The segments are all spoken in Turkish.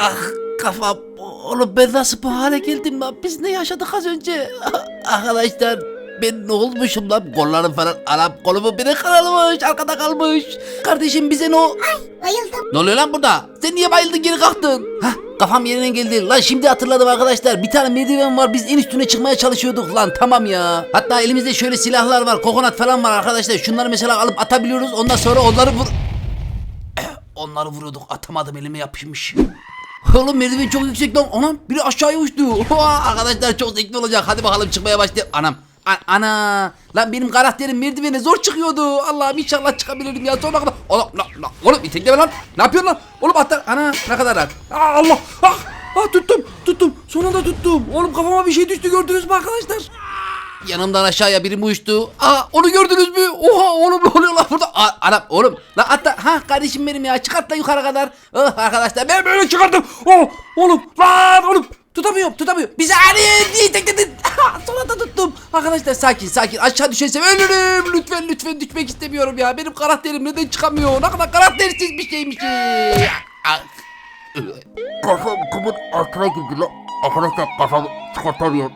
Ah kafam. Oğlum ben nasıl bu hale geldim lan? Biz ne yaşadık az önce? Ah, Arkadaşlar ben ne olmuşum lan? Kollarım falan anam kolumu biri kırılmış arkada kalmış. Kardeşim bize ne o? Bayıldım. Ne oluyor lan burada? Sen niye bayıldın geri kalktın? Hah kafam yerine geldi. Lan şimdi hatırladım arkadaşlar. Bir tane merdiven var. Biz en üstüne çıkmaya çalışıyorduk lan. Tamam ya. Hatta elimizde şöyle silahlar var. Kokonat falan var arkadaşlar. Şunları mesela alıp atabiliyoruz. Ondan sonra onları vur... Onları vuruyorduk. Atamadım elime yapışmış. Oğlum merdiven çok yüksek lan. Anam biri aşağıya uçtu. Oha, arkadaşlar çok zevkli olacak. Hadi bakalım çıkmaya başlayalım. Anam. A- ana. Lan benim karakterim merdivene zor çıkıyordu. Allah'ım inşallah çıkabilirim ya. Sonra kadar. Oğlum, la, la, oğlum itekleme lan. Ne yapıyorsun lan? Oğlum atlar. Ana ne kadar rahat. Aa, Allah. Ah, ah tuttum. Tuttum. Sonunda tuttum. Oğlum kafama bir şey düştü gördünüz mü arkadaşlar? Yanımdan aşağıya biri mi uçtu? Aa onu gördünüz mü? Oha oğlum ne oluyor lan burada? Aa, anam oğlum. Lan atla. Ha kardeşim benim ya. Çıkart da yukarı kadar. Oh arkadaşlar ben böyle çıkardım. Oh oğlum lan oğlum. Tutamıyorum tutamıyorum. Bir saniye diye tekledin. Sonra da tuttum. Arkadaşlar sakin sakin. Aşağı düşersem ölürüm. Lütfen lütfen düşmek istemiyorum ya. Benim karakterim neden çıkamıyor? Ne kadar karaktersiz bir şeymiş. Ah. Kafam kumun altına girdi lan. Arkadaşlar kafamı çıkartamıyorum.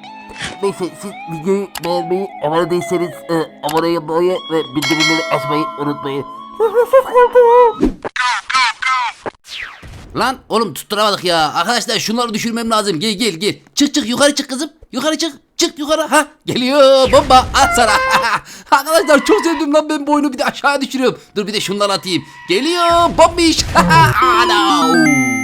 Neyse siz videoyu beğenmeyi, abone değilseniz e, abone olmayı ve bildirimleri açmayı unutmayın. Lan oğlum tutturamadık ya. Arkadaşlar şunları düşürmem lazım. Gel gel gel. Çık çık yukarı çık kızım. Yukarı çık. Çık yukarı. Ha geliyor bomba at sana. Arkadaşlar çok sevdim lan ben bu oyunu bir de aşağı düşürüyorum. Dur bir de şundan atayım. Geliyor bombiş. Ana.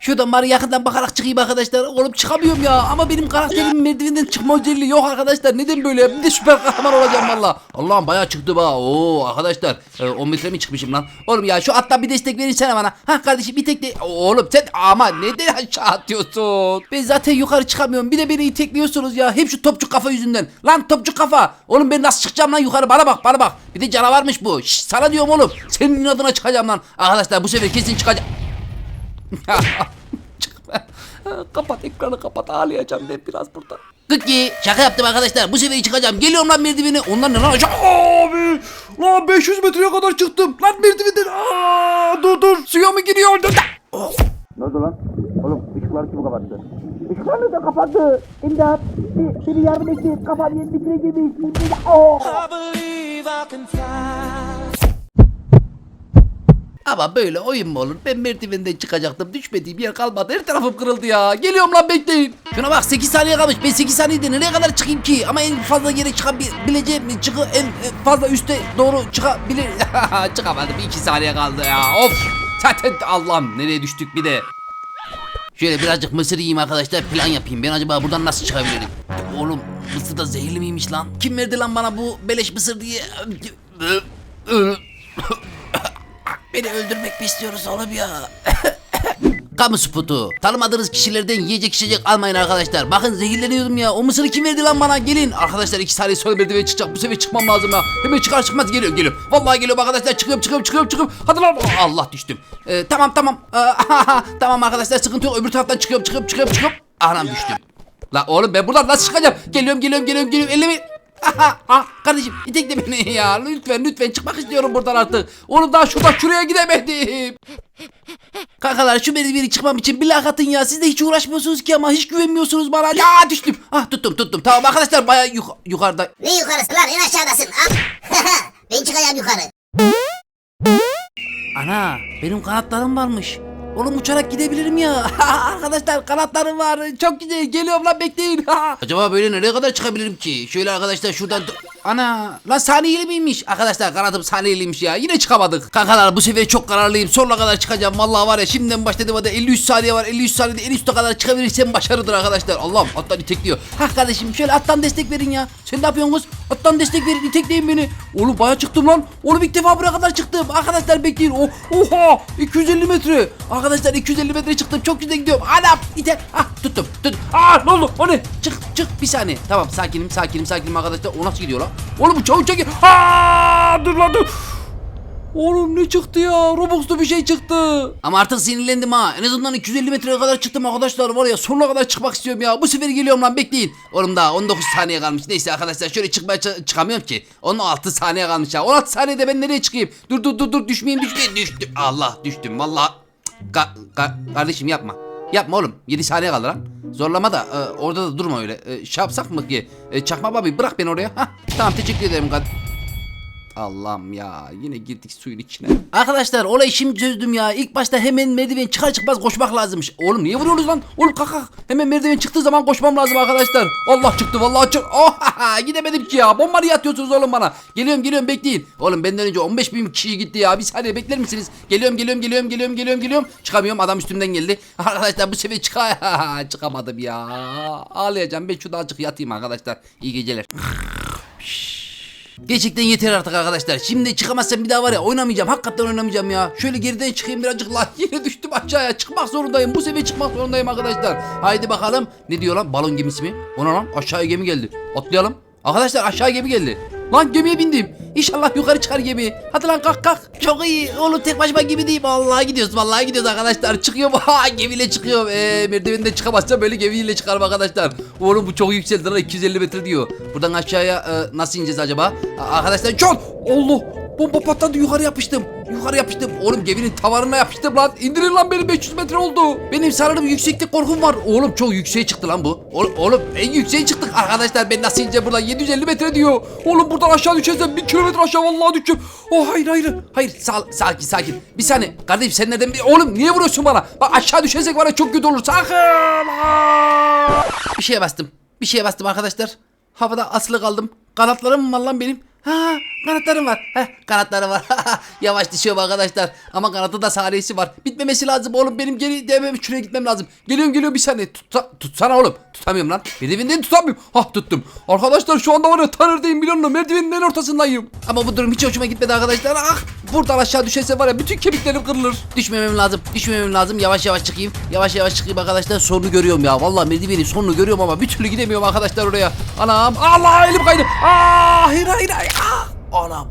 Şuradan bari yakından bakarak çıkayım arkadaşlar. Oğlum çıkamıyorum ya. Ama benim karakterimin merdivenden çıkma özelliği yok arkadaşlar. Neden böyle? Bir de süper kahraman olacağım valla. Allah'ım bayağı çıktı ba. Oo arkadaşlar. E, 10 metre mi çıkmışım lan? Oğlum ya şu attan bir destek verirsene bana. Ha kardeşim bir tek de... Oğlum sen ama neden aşağı atıyorsun? Ben zaten yukarı çıkamıyorum. Bir de beni itekliyorsunuz ya. Hep şu topçu kafa yüzünden. Lan topçu kafa. Oğlum ben nasıl çıkacağım lan yukarı? Bana bak bana bak. Bir de canavarmış bu. Şşş, sana diyorum oğlum. Senin adına çıkacağım lan. Arkadaşlar bu sefer kesin çıkacağım. Kapat ekranı kapat ağlayacağım ben biraz burada. Kıkki şaka yaptım arkadaşlar bu sefer çıkacağım geliyorum lan merdiveni onlar ne lan aşağı abi lan 500 metreye kadar çıktım lan merdivenden aa dur dur suya mı giriyor dur oh. Ne oldu lan? Oğlum ışıkları kim kapattı? Işıklarını da kapattı. İmdat. Bir, biri yardım etsin. Kafam yerin dibine girmiş. İmdat. Oh. Ama böyle oyun mu olur? Ben merdivenden çıkacaktım. Düşmediğim yer kalmadı. Her tarafım kırıldı ya. Geliyorum lan bekleyin. Şuna bak 8 saniye kalmış. Ben 8 saniyede nereye kadar çıkayım ki? Ama en fazla yere çıkabileceğim mi? Çıkı en fazla üste doğru çıkabilir. Çıkamadım. 2 saniye kaldı ya. Of. Zaten Allah'ım nereye düştük bir de. Şöyle birazcık mısır yiyeyim arkadaşlar plan yapayım. Ben acaba buradan nasıl çıkabilirim? Oğlum mısır da zehirli miymiş lan? Kim verdi lan bana bu beleş mısır diye? Beni öldürmek mi istiyoruz oğlum ya? Kamu spotu. Tanımadığınız kişilerden yiyecek içecek almayın arkadaşlar. Bakın zehirleniyordum ya. O mısırı kim verdi lan bana? Gelin. Arkadaşlar iki saniye sonra merdivene çıkacak. Bu sefer çıkmam lazım ya. Hemen çıkar çıkmaz geliyor geliyor. Vallahi geliyorum arkadaşlar. Çıkıyorum çıkıyorum çıkıyorum çıkıyorum. Hadi lan. Allah düştüm. Ee, tamam tamam. Tamam arkadaşlar sıkıntı yok. Öbür taraftan çıkıyorum çıkıyorum çıkıyorum çıkıyorum. Anam düştüm. La oğlum ben buradan nasıl çıkacağım? Geliyorum geliyorum geliyorum geliyorum. Elimi ah kardeşim itekle beni ya lütfen lütfen çıkmak istiyorum buradan artık. Oğlum daha şuradan şuraya gidemedim. Kankalar şu merdiveni çıkmam için bir like atın ya. Siz de hiç uğraşmıyorsunuz ki ama hiç güvenmiyorsunuz bana. Ya düştüm. Ah tuttum tuttum. Tamam arkadaşlar baya yuk- yukarıda. Ne yukarısı lan? En aşağıdasın. Al. ben çıkacağım yukarı. Ana benim kanatlarım varmış. Oğlum uçarak gidebilirim ya. arkadaşlar kanatlarım var. Çok güzel. Geliyorum lan bekleyin. Acaba böyle nereye kadar çıkabilirim ki? Şöyle arkadaşlar şuradan... Ana lan saniyeli miymiş? Arkadaşlar kanatım saniyeliymiş ya. Yine çıkamadık. Kankalar bu sefer çok kararlıyım. Sonuna kadar çıkacağım. Vallahi var ya şimdiden başladım hadi 53 saniye var. 53 saniyede en üste kadar çıkabilirsem başarıdır arkadaşlar. Allah'ım attan itekliyor. Ha kardeşim şöyle attan destek verin ya. Sen ne yapıyorsunuz? Attan destek verin itekleyin beni. Oğlum baya çıktım lan. Oğlum ilk defa buraya kadar çıktım. Arkadaşlar bekleyin. Oh, oha 250 metre. Arkadaşlar 250 metre çıktım. Çok güzel gidiyorum. Anam itek. Ah tuttum. Tut. Ah ne oldu? O ne? Çık çık bir saniye. Tamam sakinim sakinim sakinim arkadaşlar. O nasıl gidiyor lan? Oğlum bu çabuk çekil. Aa dur lan dur. Oğlum ne çıktı ya? Robux'ta bir şey çıktı. Ama artık sinirlendim ha. En azından 250 metreye kadar çıktım arkadaşlar. Var ya sonuna kadar çıkmak istiyorum ya. Bu sefer geliyorum lan bekleyin. Oğlum daha 19 saniye kalmış. Neyse arkadaşlar şöyle çıkmaya çı- çıkamıyorum ki. 16 saniye kalmış ya. 16 saniyede ben nereye çıkayım? Dur dur dur dur düşmeyeyim düşmeyeyim. Düştüm. Allah düştüm valla. Ka- ka- kardeşim yapma. Yapma oğlum. 7 saniye kaldı lan. Zorlama da e, orada da durma öyle. E, şey yapsak mı ki? E, çakma babi bırak beni oraya. Hah, tamam teşekkür ederim kad. Allah'ım ya yine girdik suyun içine. Arkadaşlar olayı şimdi çözdüm ya. İlk başta hemen merdiven çıkar çıkmaz koşmak lazımmış. Oğlum niye vuruyorsunuz lan? Oğlum kalk kalk. Hemen merdiven çıktığı zaman koşmam lazım arkadaşlar. Allah çıktı vallahi çık. Oh gidemedim ki ya. Bomba niye atıyorsunuz oğlum bana? Geliyorum geliyorum bekleyin. Oğlum benden önce 15 bin kişi gitti ya. Bir saniye bekler misiniz? Geliyorum geliyorum geliyorum geliyorum geliyorum geliyorum. Çıkamıyorum adam üstümden geldi. Arkadaşlar bu sefer çıka çıkamadım ya. Ağlayacağım ben şurada azıcık yatayım arkadaşlar. İyi geceler. Gerçekten yeter artık arkadaşlar. Şimdi çıkamazsam bir daha var ya oynamayacağım. Hakikaten oynamayacağım ya. Şöyle geriden çıkayım birazcık lan. Yine düştüm aşağıya. Çıkmak zorundayım. Bu sefer çıkmak zorundayım arkadaşlar. Haydi bakalım. Ne diyor lan? Balon gemisi mi? Ona lan aşağıya gemi geldi. Atlayalım. Arkadaşlar aşağı gemi geldi. Lan gemiye bindim. İnşallah yukarı çıkar gemi. Hadi lan kalk kalk. Çok iyi. Oğlum tek başıma gemi değil. Vallahi gidiyoruz. Vallahi gidiyoruz arkadaşlar. Çıkıyorum. Ha gemiyle çıkıyorum. Eee merdivenden çıkamazsam böyle gemiyle çıkarım arkadaşlar. Oğlum bu çok yükseldi lan 250 metre diyor. Buradan aşağıya e, nasıl ineceğiz acaba? Arkadaşlar John. Allah. Bomba patladı yukarı yapıştım. Yukarı yapıştım. Oğlum geminin tavanına yapıştım lan. İndirin lan beni 500 metre oldu. Benim sanırım yükseklik korkum var. Oğlum çok yükseğe çıktı lan bu. Oğlum, oğlum en yükseğe çıktık arkadaşlar. Ben nasıl ineceğim buradan 750 metre diyor. Oğlum buradan aşağı düşeceğim. 1 kilometre aşağı vallahi düşeceğim. Oh hayır hayır. Hayır sağ, sakin sakin. Bir saniye. Kardeşim sen bir... Oğlum niye vuruyorsun bana? Bak aşağı düşersek var ya çok kötü olur. Sakın. Bir şeye bastım. Bir şeye bastım arkadaşlar. Havada asılı kaldım. Kanatlarım mı lan benim? Ha kanatlarım var. Heh, kanatları var. Yavaş düşüyorum arkadaşlar. Ama kanatı da saniyesi var. Bitmemesi lazım oğlum. Benim geri demem şuraya gitmem lazım. Geliyorum geliyorum bir saniye. Tutsa, tutsana oğlum. Tutamıyorum lan. Merdivenden tutamıyorum. Hah tuttum. Arkadaşlar şu anda var ya tanırdayım milyonlu merdivenin en ortasındayım. Ama bu durum hiç hoşuma gitmedi arkadaşlar. Ah buradan aşağı düşerse var ya bütün kemiklerim kırılır. Düşmemem lazım. Düşmemem lazım. Yavaş yavaş çıkayım. Yavaş yavaş çıkayım arkadaşlar. Sonunu görüyorum ya. Vallahi merdivenin sonunu görüyorum ama bir türlü gidemiyorum arkadaşlar oraya. Anam. Allah elim kaydı. Aa, hayır hayır hayır. Ah, anam.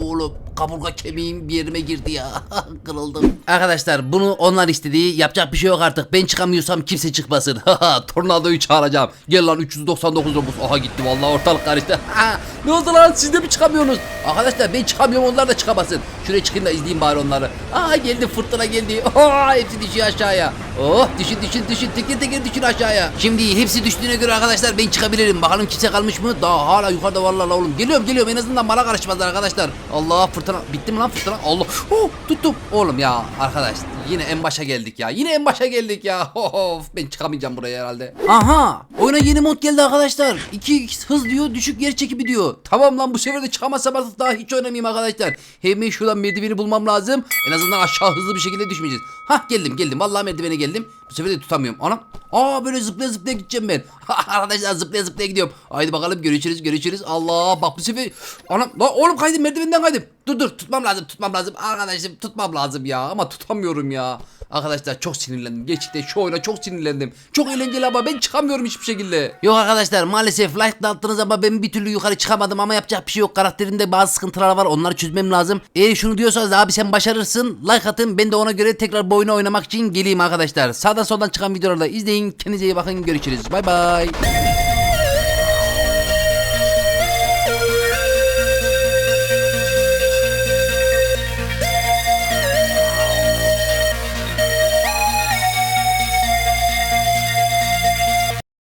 Oğlum kaburga kemiğim bir yerime girdi ya. Kırıldım. Arkadaşlar bunu onlar istediği yapacak bir şey yok artık. Ben çıkamıyorsam kimse çıkmasın. Tornadoyu çağıracağım. Gel lan 399 robot. Aha gitti vallahi ortalık karıştı. ne oldu lan siz de mi çıkamıyorsunuz? Arkadaşlar ben çıkamıyorum onlar da çıkamasın. Şuraya çıkayım da izleyeyim bari onları. Aa geldi fırtına geldi. Aa hepsi düşüyor aşağıya. Oh düşün düşün düşün teker teker düşün aşağıya. Şimdi hepsi düştüğüne göre arkadaşlar ben çıkabilirim. Bakalım kimse kalmış mı? Daha hala yukarıda varlar la oğlum. Geliyorum geliyorum en azından bana karışmazlar arkadaşlar. Allah fırtına bitti mi lan fırtına? Allah. Oh tuttum. Oğlum ya arkadaş yine en başa geldik ya. Yine en başa geldik ya. Of ben çıkamayacağım buraya herhalde. Aha oyuna yeni mod geldi arkadaşlar. 2x hız diyor düşük yer çekimi diyor. Tamam lan bu sefer de çıkamazsam artık daha hiç oynamayayım arkadaşlar. Hemen şuradan merdiveni bulmam lazım. En azından aşağı hızlı bir şekilde düşmeyeceğiz. Hah geldim geldim. Vallahi merdivene geldim. Bu sefer de tutamıyorum. Anam. Aa böyle zıplaya zıplaya gideceğim ben. Arkadaşlar zıplaya zıplaya gidiyorum. Haydi bakalım görüşürüz görüşürüz. Allah bak bu sefer. Anam lan oğlum kaydım merdivenden kaydım. Dur dur tutmam lazım tutmam lazım. Arkadaşım tutmam lazım ya ama tutamıyorum ya. Arkadaşlar çok sinirlendim. Gerçekten şu oyuna çok sinirlendim. Çok eğlenceli ama ben çıkamıyorum hiçbir şekilde. Yok arkadaşlar maalesef like attınız ama ben bir türlü yukarı çıkamadım ama yapacak bir şey yok. Karakterimde bazı sıkıntılar var onları çözmem lazım. Eğer şunu diyorsanız abi sen başarırsın like atın ben de ona göre tekrar bu oyunu oynamak için geleyim arkadaşlar. Sağdan soldan çıkan videoları da izleyin. Kendinize iyi bakın görüşürüz. Bay bay.